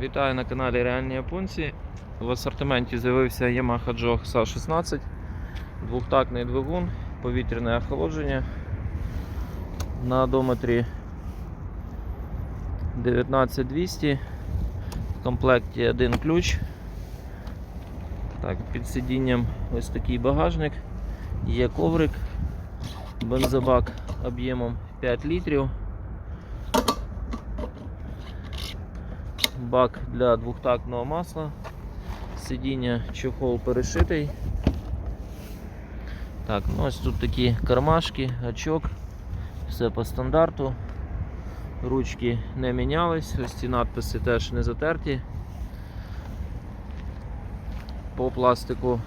Вітаю на каналі Реальні Японці. В асортименті з'явився Yamaha Jog SA16, двохтактний двигун, повітряне охолодження на одометрі 19200. В комплекті один ключ. Так, під сидінням ось такий багажник, є коврик, бензобак об'ємом 5 літрів. Бак для двохтактного масла, сидіння чохол перешитий. Так, ну ось тут такі кармашки, гачок, все по стандарту. Ручки не мінялись, ось ці надписи теж не затерті. По пластику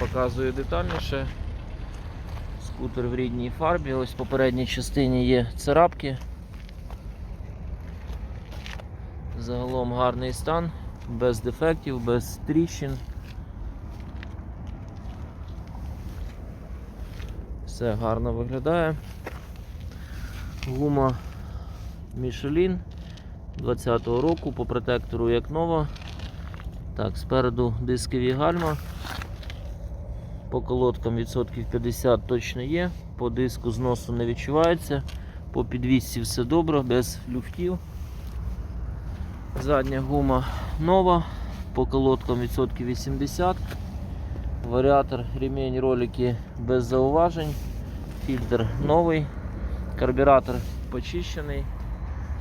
показую детальніше. Скутер в рідній фарбі, ось в попередній частині є царапки. Загалом гарний стан, без дефектів, без тріщин. Все гарно виглядає. Гума Michelin 20-го року по протектору як нова. Так, спереду дискові гальма. По колодкам відсотків 50 точно є, по диску зносу не відчувається, по підвісці все добре, без люфтів. Задня гума нова, по колодкам відсотків 80. Варіатор, ремінь, ролики без зауважень. Фільтр новий, карбюратор почищений.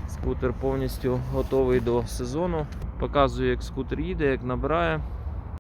Скутер повністю готовий до сезону. Показую, як скутер їде, як набирає.